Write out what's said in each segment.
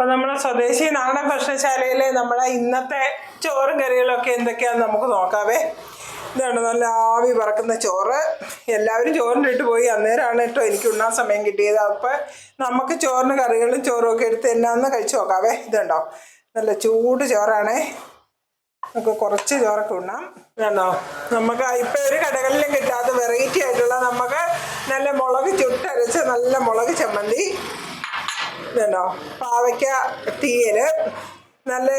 അപ്പൊ നമ്മളെ സ്വദേശി നാടൻ ഭക്ഷണശാലയിലെ നമ്മളെ ഇന്നത്തെ ചോറും കറികളൊക്കെ എന്തൊക്കെയാന്ന് നമുക്ക് നോക്കാവേ. ഇതാണ് നല്ല ആവി പറക്കുന്ന ചോറ്. എല്ലാവരും ചോറിനിട്ട് പോയി. അന്നേരമാണ് കേട്ടോ എനിക്ക് ഉണ്ണാൻ സമയം കിട്ടിയത്. അപ്പം നമുക്ക് ചോറിന് കറികളും ചോറും ഒക്കെ എടുത്ത് എന്നാന്ന് കഴിച്ചു നോക്കാവേ. ഇതുണ്ടോ? നല്ല ചൂട് ചോറാണേ. നമുക്ക് കുറച്ച് ചോറൊക്കെ ഉണ്ണാം. വേണോ നമുക്ക് ഇപ്പം ഒരു കടകളിലും കിട്ടാത്ത വെറൈറ്റി ആയിട്ടുള്ള നമുക്ക് നല്ല മുളക് ചുട്ടരച്ച നല്ല മുളക് ചമ്മന്തി. ഇതുണ്ടോ പാവയ്ക്ക തീയൽ നല്ല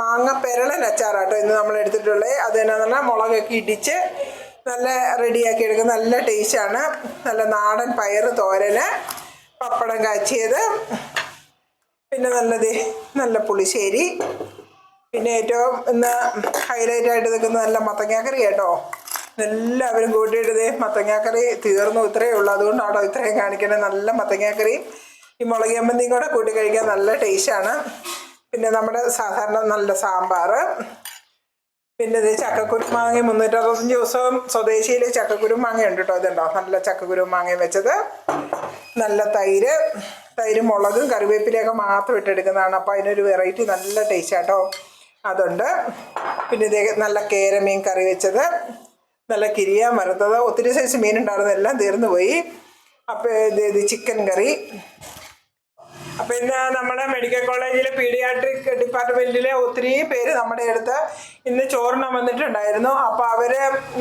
മാങ്ങ പെരളൻ അച്ചാറാട്ടോ ഇന്ന് നമ്മൾ എടുത്തിട്ടുള്ളത് അത് എന്നാന്ന് പറഞ്ഞാൽ മുളകൊക്കെ ഇടിച്ച് നല്ല റെഡിയാക്കി എടുക്കും. നല്ല ടേസ്റ്റാണ് നല്ല നാടൻ പയറ് തോരന് പപ്പടം കാച്ചിയത്. പിന്നെ നല്ലത് നല്ല പുളിശ്ശേരി. പിന്നെ ഏറ്റവും ഇന്ന് ഹൈലൈറ്റ് ആയിട്ട് നിൽക്കുന്ന നല്ല മത്തങ്ങാക്കറി കേട്ടോ. എല്ലാവരും കൂട്ടിയിട്ടത് മത്തങ്ങാക്കറി തീർന്നു. ഇത്രയേ ഉള്ളൂ. അതുകൊണ്ടാണോ ഇത്രയും കാണിക്കണേ. നല്ല മത്തങ്ങാക്കറിയും ഈ മുളക് ചമ്മന്തിയും കൂടെ കൂട്ടി കഴിക്കാൻ നല്ല ടേസ്റ്റാണ് പിന്നെ നമ്മുടെ സാധാരണ നല്ല സാമ്പാർ. പിന്നെ ഇത് ചക്കക്കുരു മാങ്ങ മുന്നൂറ്ററുപത്തഞ്ച് ദിവസവും സ്വദേശിയിൽ ചക്കക്കുരു മാങ്ങ ഉണ്ട് കേട്ടോ ഇതുണ്ടോ? നല്ല ചക്കക്കുരു മാങ്ങ വെച്ചത്. നല്ല തൈര് തൈര് മുളകും കറിവേപ്പിലയൊക്കെ മാത്രം ഇട്ടെടുക്കുന്നതാണ്. അപ്പോൾ അതിനൊരു വെറൈറ്റി നല്ല ടേസ്റ്റ് കേട്ടോ അതുണ്ട്. പിന്നെ ഇതേ നല്ല കേരമീൻ കറി വെച്ചത്. നല്ല കിരിയാൻ വറുത്തത്. ഒത്തിരി സൈസ് മീൻ ഉണ്ടായിരുന്നു എല്ലാം തീർന്നു പോയി. അപ്പോൾ ഇത് ചിക്കൻ കറി. അപ്പൊ ഇന്ന് നമ്മുടെ മെഡിക്കൽ കോളേജിലെ പീഡിയാട്രിക് ഡിപ്പാർട്ട്മെന്റിലെ ഒത്തിരി പേര് നമ്മുടെ അടുത്ത് ഇന്ന് ചോറിന് വന്നിട്ടുണ്ടായിരുന്നു. അപ്പൊ അവർ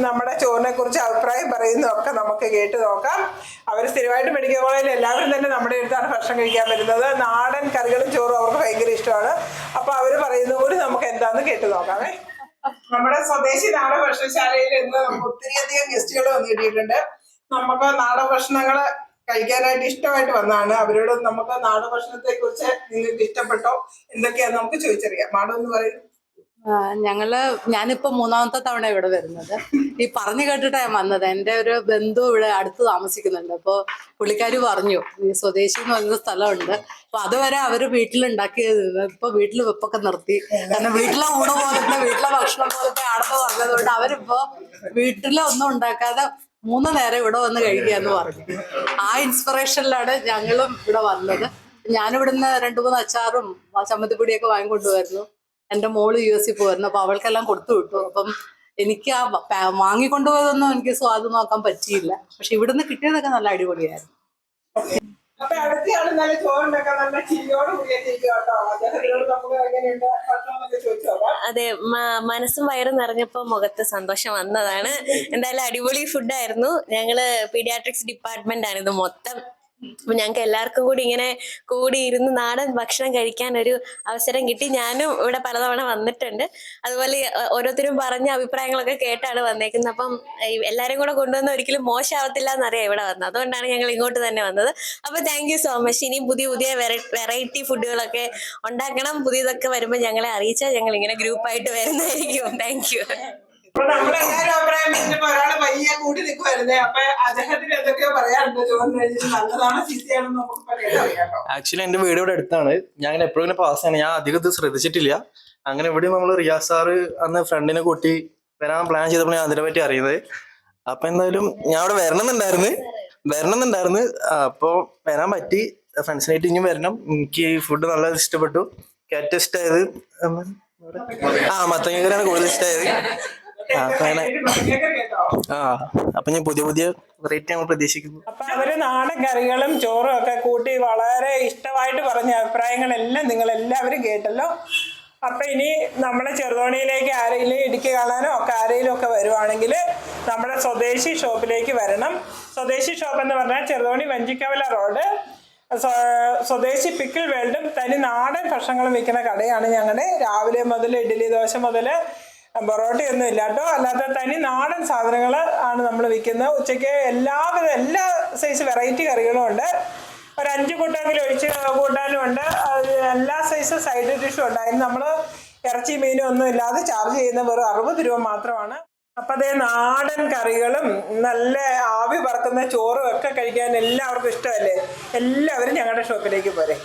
നമ്മുടെ ചോറിനെ കുറിച്ച് അഭിപ്രായം പറയുന്നതൊക്കെ നമുക്ക് കേട്ട് നോക്കാം. അവർ സ്ഥിരമായിട്ട് മെഡിക്കൽ കോളേജിൽ എല്ലാവരും തന്നെ നമ്മുടെ അടുത്താണ് ഭക്ഷണം കഴിക്കാൻ വരുന്നത്. നാടൻ കറികളും ചോറും അവർക്ക് ഭയങ്കര ഇഷ്ടമാണ്. അപ്പൊ അവർ പറയുന്നത് കൂടി നമുക്ക് എന്താന്ന് കേട്ട് നോക്കാമേ. നമ്മുടെ സ്വദേശി നാടൻ ഭക്ഷണശാലയിൽ ഇന്ന് നമുക്ക് ഒത്തിരിയധികം ഗസ്റ്റുകൾ വന്നിട്ടുണ്ട് നമുക്ക് നാടൻ ഭക്ഷണങ്ങൾ കഴിക്കാനായിട്ട് ഇഷ്ടമായിട്ട് വന്നതാണ്. അവരോട് നമുക്ക് നാടൻ ഭക്ഷണത്തെ കുറിച്ച് നിങ്ങൾക്ക് ഇഷ്ടപ്പെട്ടോ? എന്തൊക്കെയാന്ന് നമുക്ക് ചോദിച്ചറിയാം. മാഡം എന്ന് പറയുന്നത് ഞങ്ങൾ ഞാനിപ്പോ മൂന്നാമത്തെ തവണ ഇവിടെ വരുന്നത്. ഈ പറഞ്ഞു കേട്ടിട്ടാ ഞാൻ വന്നത്. എന്റെ ഒരു ബന്ധു ഇവിടെ അടുത്ത് താമസിക്കുന്നുണ്ട്. അപ്പോൾ പുള്ളിക്കാരി പറഞ്ഞു ഈ സ്വദേശി എന്ന് പറയുന്ന സ്ഥലമുണ്ട്. അപ്പൊ അതുവരെ അവർ വീട്ടിലുണ്ടാക്കിയത് ഇപ്പൊ വീട്ടിൽ വെപ്പൊക്കെ നിർത്തി. കാരണം വീട്ടിലെ ഊണ് പോലത്തെ വീട്ടിലെ ഭക്ഷണം പോലത്തെ ആണെന്ന് പറഞ്ഞതുകൊണ്ട് അവരിപ്പോ വീട്ടിലെ ഒന്നും ഉണ്ടാക്കാതെ മൂന്ന് നേരം ഇവിടെ വന്ന് കഴിക്കാന്ന് പറഞ്ഞു. ആ ഇൻസ്പിറേഷനിലാണ് ഞങ്ങളും ഇവിടെ വന്നത്. ഞാനിവിടുന്ന് രണ്ടു മൂന്ന് അച്ചാറും ചമ്മന്തിപ്പൊടിയൊക്കെ വാങ്ങിക്കൊണ്ടുവരുന്നു. എന്റെ മോൾ യു എസ് പോയിരുന്നു. അപ്പൊ അവൾക്കെല്ലാം കൊടുത്തു വിട്ടു. അപ്പം എനിക്ക് ആ വാങ്ങിക്കൊണ്ടുപോയതൊന്നും എനിക്ക് സ്വാദ് നോക്കാൻ പറ്റിയില്ല. പക്ഷെ ഇവിടുന്ന് കിട്ടിയതൊക്കെ നല്ല അടിപൊളിയായിരുന്നു. അപ്പൊ അടുത്തയാൾ നല്ല ചോറുണ്ടാക്കാൻ നല്ല ചിരിയോട് കൂടിയിട്ടിരിക്കും കേട്ടോ. അതെ മനസ്സും വയറും നിറഞ്ഞപ്പോ മുഖത്ത് സന്തോഷം വന്നതാണ്. എന്തായാലും അടിപൊളി ഫുഡായിരുന്നു ഞങ്ങൾ പീഡിയാട്രിക്സ് ഡിപ്പാർട്ട്മെന്റ് ആണ് ഇത് മൊത്തം അപ്പൊ ഞങ്ങൾക്ക് എല്ലാവർക്കും കൂടി ഇങ്ങനെ കൂടി ഇരുന്ന് നാടൻ ഭക്ഷണം കഴിക്കാൻ ഒരു അവസരം കിട്ടി. ഞാനും ഇവിടെ പലതവണ വന്നിട്ടുണ്ട്. അതുപോലെ ഓരോരുത്തരും പറഞ്ഞ അഭിപ്രായങ്ങളൊക്കെ കേട്ടാണ് വന്നേക്കുന്നത്. അപ്പം എല്ലാരും കൂടെ കൊണ്ടുവന്ന ഒരിക്കലും മോശമാവത്തില്ല എന്നറിയാം ഇവിടെ വന്നത്. അതുകൊണ്ടാണ് ഞങ്ങൾ ഇങ്ങോട്ട് തന്നെ വന്നത്. അപ്പൊ താങ്ക് സോ മച്ച് ഇനിയും പുതിയ പുതിയ വെറൈറ്റി ഫുഡുകളൊക്കെ ഉണ്ടാക്കണം. പുതിയതൊക്കെ വരുമ്പോൾ ഞങ്ങളെ അറിയിച്ചാൽ ഞങ്ങൾ ഇങ്ങനെ ഗ്രൂപ്പായിട്ട് വരുന്നതായിരിക്കും. താങ്ക് അപ്പൊ നമ്മളെല്ലാരും അഭിപ്രായം പറഞ്ഞപ്പോ ഒരാൾ പയ്യെ കൂട്ടി നിൽക്കുവായിരുന്നേ അപ്പൊ അദ്ദേഹത്തിന് എന്തൊക്കെയോ പറയാറുണ്ട് ചോറിന് കഴിഞ്ഞിട്ട് നല്ലതാണോ ചീത്തയാണെന്ന് നമുക്ക് ആക്ച്വലി എന്റെ വീട് ഇവിടെ അടുത്താണ്. ഞാൻ എപ്പോഴും ഇങ്ങനെ പാസ് ആണ്. ഞാൻ അധികം ഇത് ശ്രദ്ധിച്ചിട്ടില്ല. അങ്ങനെ ഇവിടെ നമ്മൾ റിയാസ് സാറ് അന്ന് ഫ്രണ്ടിനെ കൂട്ടി വരാൻ പ്ലാൻ ചെയ്തപ്പോൾ ഞാൻ അതിനെ പറ്റി അറിയുന്നത്. അപ്പൊ എന്തായാലും ഞാൻ അവിടെ വരണമെന്നുണ്ടായിരുന്നു. വരണമെന്നുണ്ടായിരുന്നു. അപ്പൊ വരാൻ പറ്റി. ഫ്രണ്ട്സിനായിട്ട് ഇനിയും വരണം. എനിക്ക് ഫുഡ് നല്ല ഇഷ്ടപ്പെട്ടു. ഏറ്റവും ഇഷ്ടമായത് ആ മത്തങ്ങക്കറിയാണ് കൂടുതൽ ഇഷ്ടമായത്. അങ്ങനെ ആ അപ്പൊ ഞാൻ പുതിയ പുതിയ വെറൈറ്റി ഞങ്ങൾ പ്രതീക്ഷിക്കുന്നു. അപ്പൊ അവർ നാടൻ കറികളും ചോറും ഒക്കെ കൂട്ടി വളരെ ഇഷ്ടമായിട്ട് പറഞ്ഞ അഭിപ്രായങ്ങളെല്ലാം നിങ്ങൾ എല്ലാവരും കേട്ടല്ലോ. അപ്പൊ ഇനി നമ്മുടെ ചെറുതോണിയിലേക്ക് ആരെങ്കിലും ഇടുക്കി കാണാനോ ഒക്കെ ആരെങ്കിലും ഒക്കെ വരുവാണെങ്കിൽ നമ്മുടെ സ്വദേശി ഷോപ്പിലേക്ക് വരണം. സ്വദേശി ഷോപ്പ് എന്ന് പറഞ്ഞാൽ ചെറുതോണി വഞ്ചിക്കവല റോഡ്. സ്വദേശി പിക്കിൾ വേൾഡും തനി നാടൻ ഭക്ഷണങ്ങളും വിൽക്കുന്ന കടയാണ് ഞങ്ങളുടെ രാവിലെ മുതൽ ഇഡ്ഡലി ദോശ മുതൽ പൊറോട്ടയൊന്നും ഇല്ല കേട്ടോ. അല്ലാത്ത തനി നാടൻ സാധനങ്ങൾ ആണ് നമ്മൾ വിൽക്കുന്നത്. ഉച്ചയ്ക്ക് എല്ലാ എല്ലാ സൈസ് വെറൈറ്റി കറികളും ഉണ്ട്. ഒരു അഞ്ച് കൂട്ടെങ്കിലും ഒഴിച്ച് കൂട്ടാനും ഉണ്ട്. എല്ലാ സൈസ് സൈഡ് ഡിഷും ഉണ്ട്. അതിന് നമ്മൾ ഇറച്ചി മീനും ഒന്നും ഇല്ലാതെ ചാർജ് ചെയ്യുന്ന വെറും അറുപത് രൂപ മാത്രമാണ്. അപ്പം അതേ നാടൻ കറികളും നല്ല ആവി പറക്കുന്ന ചോറും ഒക്കെ കഴിക്കാൻ എല്ലാവർക്കും ഇഷ്ടമല്ലേ? എല്ലാവരും ഞങ്ങളുടെ ഷോപ്പിലേക്ക് പോരെ.